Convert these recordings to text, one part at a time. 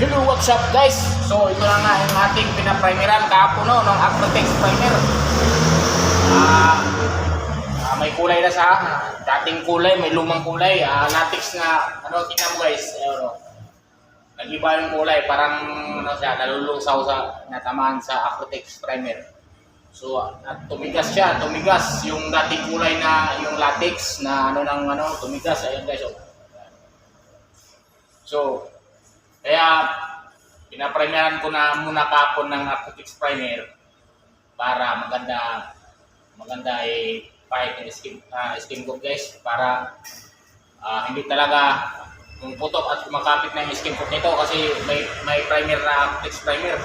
Hello, what's up guys? So ito na nga yung ating pinaprimeran kahapon no, ng Acrotex primer. Ah, ah, may kulay na sa dating kulay, may lumang kulay. Ah, latex na ano tingnan mo guys, ayun no. Nag-iba yung kulay, parang ano siya, nalulusaw sa natamaan sa Acrotex primer. So, at tumigas siya, tumigas yung dating kulay na yung latex na ano ng ano, tumigas ayun guys. Oh. So, kaya pinaprimeran ko na muna kapon ng Acrotex primer para maganda maganda eh kahit yung skin uh, skin coat guys para ah, hindi talaga putok at kumakapit na yung skin coat nito kasi may may primer na Acrotex primer.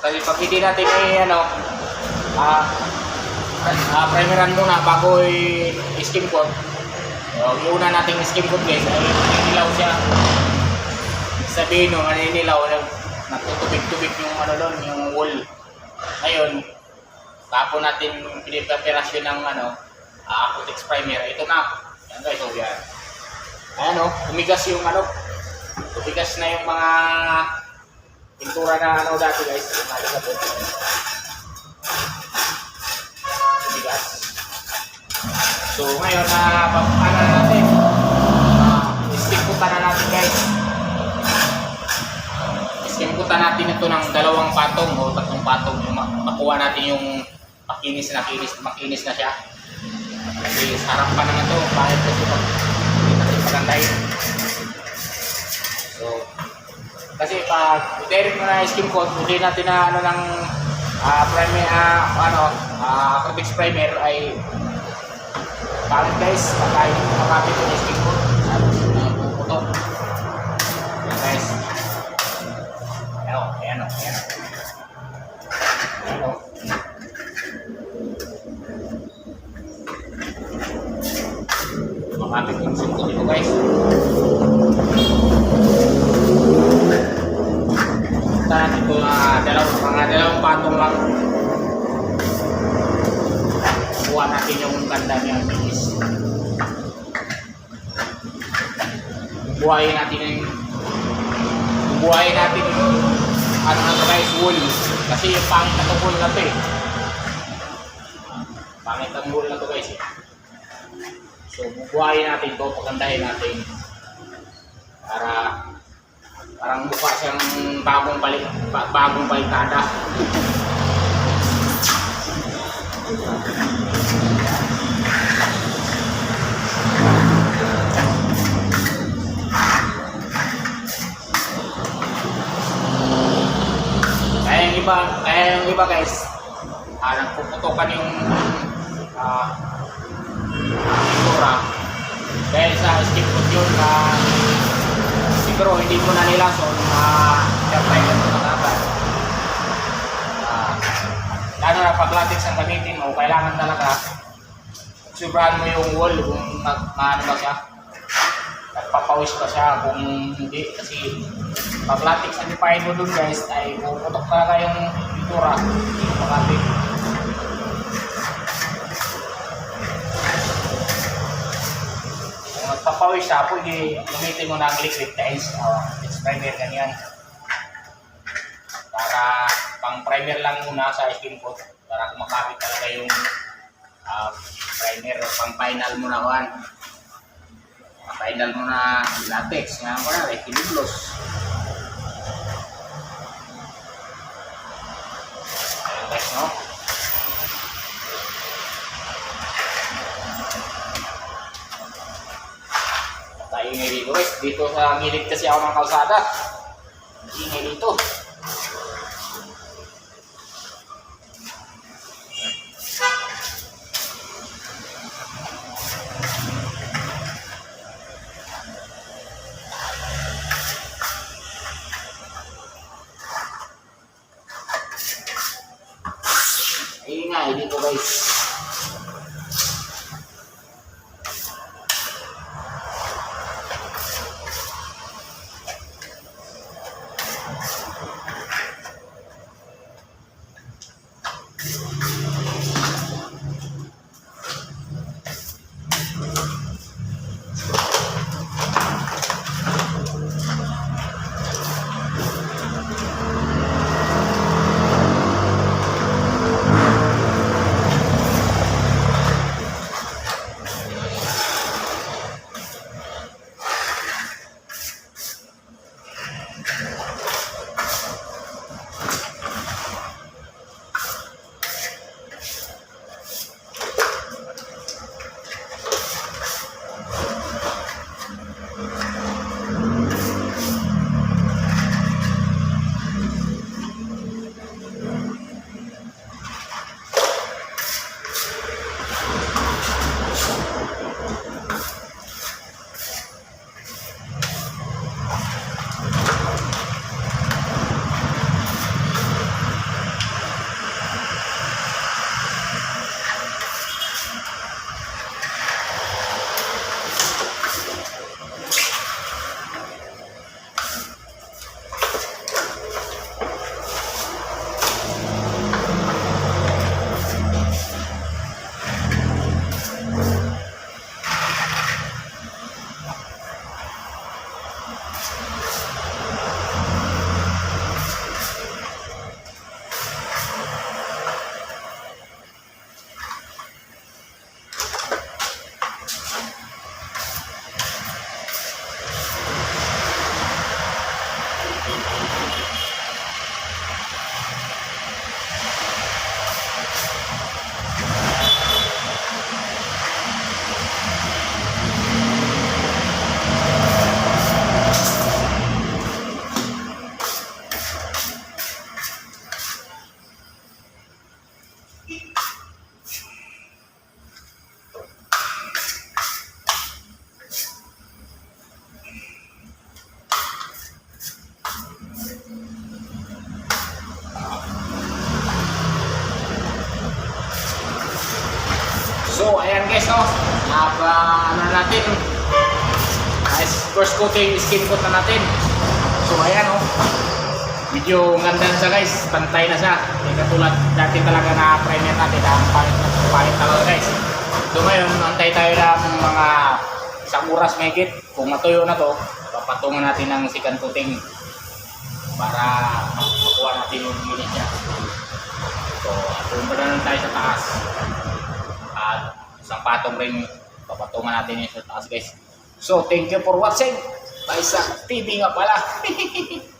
Kasi pag hindi natin may ano ah ah, primeran muna bago i skin coat. Uh, yung una nating skin coat guys ay ilaw sabihin nung naninilaw nag nagtutubig-tubig yung ano doon, yung wool. Ngayon, tapon natin pinipreparasyon ng ano, uh, Apotex primer. Ito na. Yan guys, oh yan. Ayan oh, tumigas yung ano, tumigas na yung mga pintura na ano dati guys. Tumigas. So ngayon na uh, ano na natin, ito ng dalawang patong o tatlong patong yung ma- makuha natin yung makinis na kinis, makinis na siya. Kasi sa harap pa naman to, bakit kasi pag hindi natin pagandahin. So, kasi pag direct mo na skin coat, hindi natin na ano ng uh, primer, ah, ano, uh, primer ay bakit guys, pagkain makapit yung skin coat, Sungkot nito guys. Tahan ito uh, dalawang, mga dalawang patong lang. Kuha natin yung ganda niya, bilis. Buhayin natin yung buhayin natin yung ano na guys, wool. Kasi yung pangit na to wool na to eh. Pangit ang wool na to guys eh. Bubuhayin natin to, pagandahin natin. Para parang mukha siyang bagong balik, ba- bagong balitada. Kaya yung iba, kaya yung iba guys, ah, nagpuputokan yung ah, Dahil sa skip food yun na siguro hindi ko na nilason na apply ko ito kagad. Ah, lalo na pag latex ang gamitin mo, kailangan talaga subrahan mo yung wall kung nag, maano ba siya. Nagpapawis pa siya kung hindi kasi pag latex ang ipahin mo dun guys ay puputok talaga yung pintura. Mo makapit. Kung magpapawis siya, pwede gamitin mo ng liquid tiles o it's primer ganyan. Para pang primer lang muna sa skin coat para kumakapit talaga yung ah, primer pang final mo na one. Final mo na latex nga mo na, equilibros. Ayan guys, no? Ingay dito guys. Dito sa gilid kasi ako ng kalsada. Ingay dito. Ayan guys, no? Ah, pa- ano na natin, Nice. First coating, skin coat na natin. So ayan oh. Medyo ganda siya guys. Pantay na siya. Hindi katulad dati talaga na primer natin. Ang pangit na pangit talaga guys. So ngayon, antay tayo ng mga isang oras mahigit. Kung matuyo na to, papatungan natin ng second coating para makuha natin yung unit niya. So, punta na lang tayo sa taas. Isang patong rin papatungan natin yun sa taas guys. So, thank you for watching. Paisa TV nga pala.